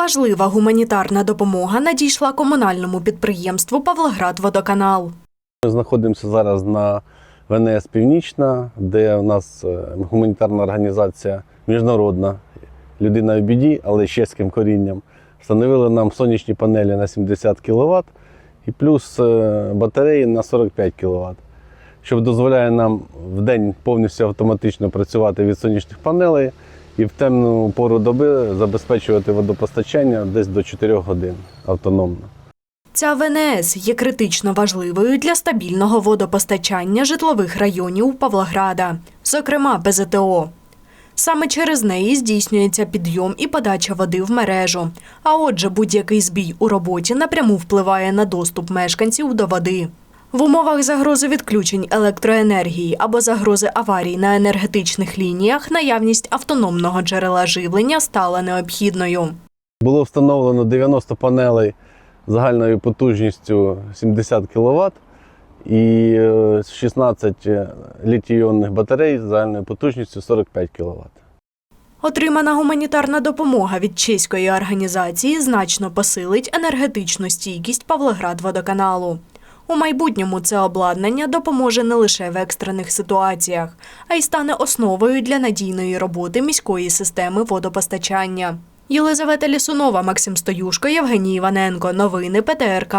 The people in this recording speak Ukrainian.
Важлива гуманітарна допомога надійшла комунальному підприємству Павлоград-Водоканал. Ми знаходимося зараз на ВНС Північна, де у нас е, гуманітарна організація міжнародна, людина в біді, але з чеським корінням. Встановили нам сонячні панелі на 70 кВт і плюс е, батареї на 45 кВт, що дозволяє нам в день повністю автоматично працювати від сонячних панелей і в темну пору доби забезпечувати водопостачання десь до 4 годин автономно. Ця ВНС є критично важливою для стабільного водопостачання житлових районів Павлограда, зокрема ПЗТО. Саме через неї здійснюється підйом і подача води в мережу. А отже, будь-який збій у роботі напряму впливає на доступ мешканців до води. В умовах загрози відключень електроенергії або загрози аварій на енергетичних лініях наявність автономного джерела живлення стала необхідною. Було встановлено 90 панелей загальною потужністю 70 кВт і е, 16 літій-іонних батарей загальною потужністю 45 кВт. Отримана гуманітарна допомога від чеської організації значно посилить енергетичну стійкість Павлоград-водоканалу. У майбутньому це обладнання допоможе не лише в екстрених ситуаціях, а й стане основою для надійної роботи міської системи водопостачання. Єлизавета Лісунова, Максим Стоюшко, Євгеній Іваненко. Новини ПТРК.